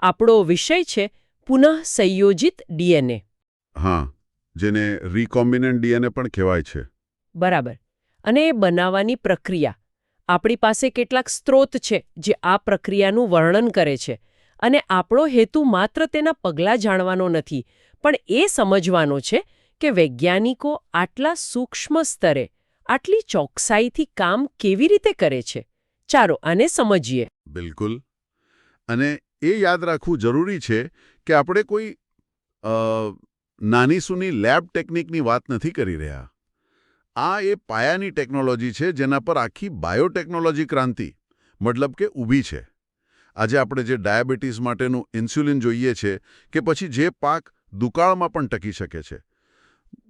આપણો વિષય છે પુનઃ સંયોજિત ડીએનએ. હા જેને રીકોમ્બિનન્ટ ડીએનએ પણ કહેવાય છે. બરાબર. અને એ બનાવવાની પ્રક્રિયા. આપણી પાસે કેટલાક સ્ત્રોત છે જે આ પ્રક્રિયાનું વર્ણન કરે છે. અને આપણો હેતુ માત્ર તેના પગલાં જાણવાનો નથી પણ એ સમજવાનો છે કે વૈજ્ઞાનિકો આટલા સૂક્ષ્મ સ્તરે આટલી ચોકસાઈથી કામ કેવી રીતે કરે છે. ચાલો આને સમજીએ. બિલકુલ. અને એ યાદ રાખવું જરૂરી છે કે આપણે કોઈ અ, નાની સૂની લેબ ટેકનિકની વાત નથી કરી રહ્યા. આ એ પાયાની ટેકનોલોજી છે જેના પર આખી બાયોટેકનોલોજી ક્રાંતિ મતલબ કે ઊભી છે. આજે આપણે જે ડાયાબિટીસ માટેનું ઇન્સ્યુલિન જોઈએ છે કે પછી જે પાક દુકાળમાં પણ ટકી શકે છે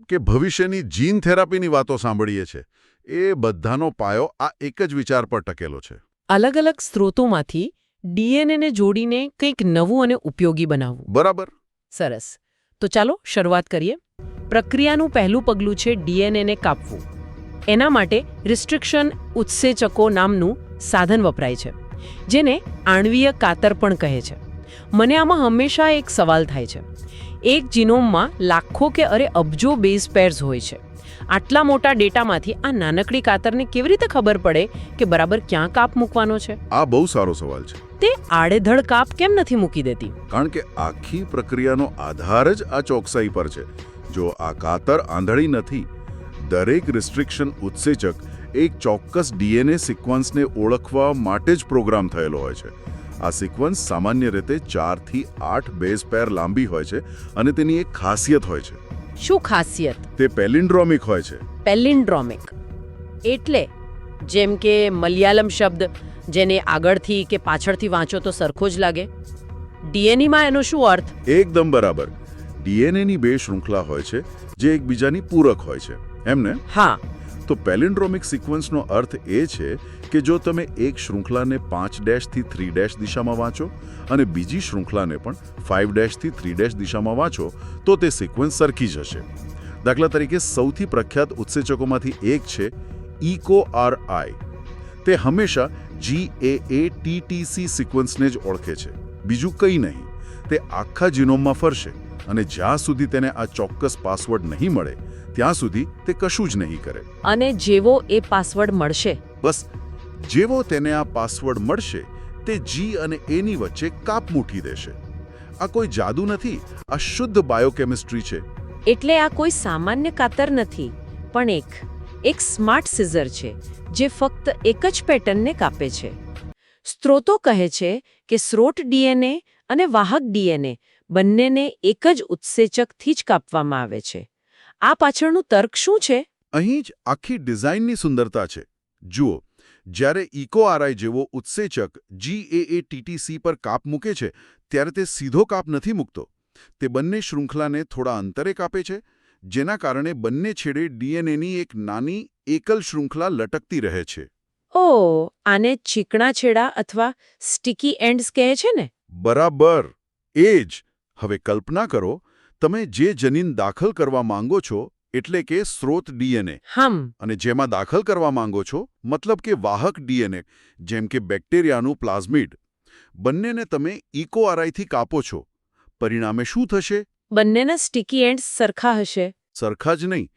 કે ભવિષ્યની જીન થેરાપીની વાતો સાંભળીએ છે એ બધાનો પાયો આ એક જ વિચાર પર ટકેલો છે. અલગ અલગ સ્ત્રોતોમાંથી ડીએનએને જોડીને કંઈક નવું અને ઉપયોગી બનાવવું. બરાબર. સરસ. તો ચાલો શરૂઆત કરીએ. પ્રક્રિયાનું પહેલું પગલું છે ડીએનએને કાપવું. એના માટે રિસ્ટ્રિક્શન ઉત્સેચકો નામનું સાધન વપરાય છે જેને આણ્વીય કાતર પણ કહે છે. મને આમાં હંમેશા એક સવાલ થાય છે. એક જીનોમમાં લાખો કે અરે અબજો બેઝ પેર્સ હોય છે. આટલા મોટા ડેટામાંથી આ નાનકડી કાતરને કેવી રીતે ખબર પડે કે બરાબર ક્યાં કાપ મૂકવાનો છે? આ બહુ સારો સવાલ છે. તે આડેધડ કાપ કેમ નથી મૂકી દેતી? કારણ કે આખી પ્રક્રિયાનો આધાર જ આ ચોકસાઈ પર છે. જો આ કાતર આંધળી નથી દરેક રિસ્ટ્રિક્શન ઉત્સેચક એક ચોક્કસ ડીએનએ સિક્વન્સને ઓળખવા માટે જ પ્રોગ્રામ થયેલો હોય છે. આ સિક્વન્સ સામાન્ય રીતે ચારથી આઠ બેઝ પેર લાંબી હોય છે અને તેની એક ખાસિયત હોય છે. શું ખાસિયત? તે પેલિન્ડ્રોમિક હોય છે. પેલિન્ડ્રોમિક. એટલે જેમ કે મલયાલમ શબ્દ જેને આગળથી કે પાછળથી વાંચો તો સરખો જ લાગે. ડીએનએમાં એનો શું અર્થ? એકદમ બરાબર. ડીએનએની બે શૃંખલા હોય છે જે એકબીજાની પૂરક હોય છે. એમને હા. તો પેલિન્ડ્રોમિક સિક્વન્સનો અર્થ એ છે કે જો તમે એક શૃંખલાને પાંચ ડેશથી થ્રી ડેશ દિશામાં વાંચો અને બીજી શૃંખલાને પણ ફાઇવ ડેશથી થ્રી ડેશ દિશામાં વાંચો તો તે સિક્વન્સ સરખી જ હશે. દાખલા તરીકે સૌથી પ્રખ્યાત ઉત્સેચકોમાંથી એક છે ઇકો આર આઈ. તે હંમેશા જી એ એ ટીટીસી સિક્વન્સને જ ઓળખે છે. બીજું કંઈ નહીં. તે આખા જીનોમમાં ફરશે અને જ્યાં સુધી તેને આ ચોક્કસ પાસવર્ડ નહીં મળે ત્યાં સુધી તે કશું જ નહીં કરે. અને જેવો એ પાસવર્ડ મળશે. બસ જેવો તેને આ પાસવર્ડ મળશે તે જી અને એની વચ્ચે કાપ મૂઠી દેશે. આ કોઈ જાદુ નથી આ શુદ્ધ બાયોકેમિસ્ટ્રી છે. એટલે આ કોઈ સામાન્ય કાતર નથી પણ એક એક સ્માર્ટ સિઝર છે, જે ફક્ત એક જ પેટર્નને કાપે છે. સ્ત્રોતો કહે છે કે સ્રોત ડીએનએ અને વાહક ડીએનએ બંનેને એક જ ઉત્સેચકથી જ કાપવામાં આવે છે. આ પાછળનું તર્ક શું છે? અહીં જ આખી ડિઝાઇનની સુંદરતા છે. જુઓ, જ્યારે ઇકોઆરઆઈ જેવો ઉત્સેચક જીએએટીટીસી પર કાપ મૂકે છે, ત્યારે તે સીધો કાપ નથી મૂકતો. તે બંને શૃંખલાને થોડા અંતરે કાપે છે જેના કારણે બંને છેડે ડીએનએની એક નાની એકલ શૃંખલા લટકતી રહે છે. ઓ આને ચીકણા છેડા અથવા સ્ટિકી એન્ડ્સ કહે છે ને? બરાબર. એ જ. હવે કલ્પના કરો તમે જે જનીન દાખલ કરવા માંગો છો એટલે કે સ્રોત ડીએનએ. હમ. અને જેમાં દાખલ કરવા માંગો છો મતલબ કે વાહક ડીએનએ જેમ કે બેક્ટેરિયાનું પ્લાઝમિડ. બંનેને તમે ઇકોઆરઆઈથી કાપો છો. પરિણામે શું થશે? બંનેના સ્ટિકી એન્ડ્સ સરખા હશે. સરખા જ નહીં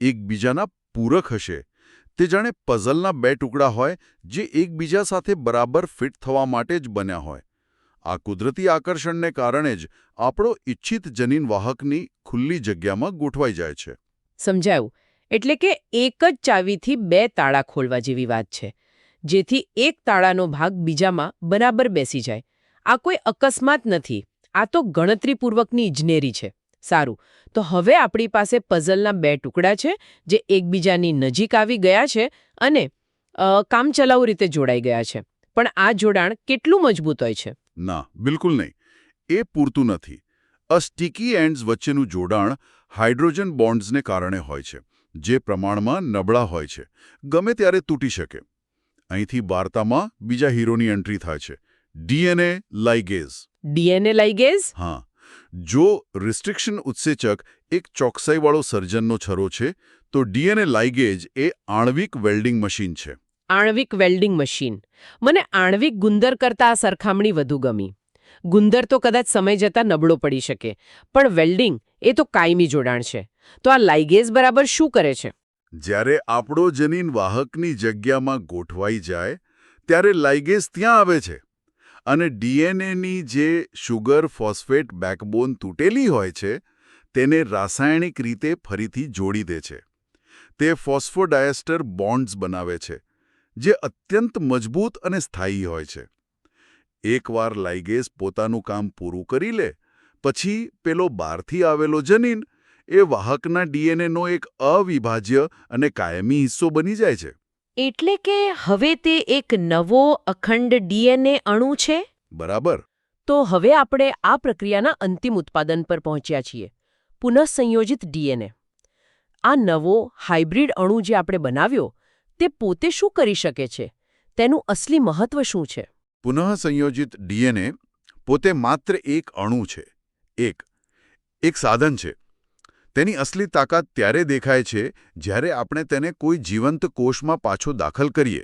એકબીજાના પૂરક હશે. તે જાણે પઝલના બે ટુકડા હોય જે એકબીજા સાથે બરાબર ફિટ થવા માટે જ બન્યા હોય. આ કુદરતી આકર્ષણને કારણે જ આપણો ઇચ્છિત જનીન વાહકની ખુલ્લી જગ્યામાં ગોઠવાઈ જાય છે. સમજાયું. એટલે કે એક જ ચાવીથી બે તાળા ખોલવા જેવી વાત છે. જેથી એક તાળાનો ભાગ બીજામાં બરાબર બેસી જાય. આ કોઈ અકસ્માત નથી. આ તો ગણતરીપૂર્વકની ઇજનેરી છે. સારું. તો હવે આપણી પાસે પઝલના બે ટુકડા છે, જે એકબીજાની નજીક આવી ગયા છે અને કામચલાઉ રીતે જોડાઈ ગયા છે. પણ આ જોડાણ કેટલું મજબૂત હોય છે? ના, બિલકુલ નહીં. એ પૂરતું નથી. અ એન્ડ્સ વચ્ચેનું જોડાણ હાઇડ્રોજન બોન્ડ્સને કારણે હોય છે, જે પ્રમાણમાં નબળા હોય છે. ગમે ત્યારે તૂટી શકે. અહીંથી વાર્તામાં બીજા હીરોની એન્ટ્રી થાય છે. DNA ligase. DNA ligase? હા. જો રિસ્ટ્રિક્શન ઉત્સેચક એક ચોકસાઈવાળો સર્જનનો છરો છે તો ડીએનએ લાઇગેજ એ આણ્વિક વેલ્ડિંગ મશીન છે. આણ્વિક વેલ્ડિંગ મશીન. મને આણ્વિક ગુંદર કરતા આ સરખામણી વધુ ગમી. ગુંદર તો કદાચ સમય જતાં નબળો પડી શકે પણ વેલ્ડિંગ એ તો કાયમી જોડાણ છે. તો આ લાઇગેઝ બરાબર શું કરે છે? જ્યારે આપણો જનીન વાહકની જગ્યામાં ગોઠવાઈ જાય ત્યારે લાઇગેઝ ત્યાં આવે છે. અને ડીએનએની જે શુગર ફોસ્ફેટ બેકબોન તૂટેલી હોય છે, તેને રાસાયણિક રીતે ફરીથી જોડી દે છે. તે ફોસ્ફોડાયસ્ટર બોન્ડ્સ બનાવે છે, જે અત્યંત મજબૂત અને સ્થાયી હોય છે. એકવાર લાઇગેસ પોતાનું કામ પૂરું કરી લે, પછી પેલો બહારથી આવેલો જનીન એ વાહકના ડીએનએનો એક અવિભાજ્ય અને કાયમી હિસ્સો બની જાય છે. એટલે કે હવે તે એક નવો અખંડ ડીએનએ અણુ છે? બરાબર. તો હવે આપણે આ પ્રક્રિયાના અંતિમ ઉત્પાદન પર પહોંચ્યા છીએ. પુનઃસંયોજિત ડીએનએ. આ નવો હાઇબ્રિડ અણુ જે આપણે બનાવ્યો તે પોતે શું કરી શકે છે? તેનું અસલી મહત્વ શું છે? પુનઃસંયોજિત ડીએનએ પોતે માત્ર એક અણુ છે. એક. એક સાધન છે. તેની અસલી તાકાત ત્યારે દેખાય છે જ્યારે આપણે તેને કોઈ જીવંત કોષમાં પાછો દાખલ કરીએ.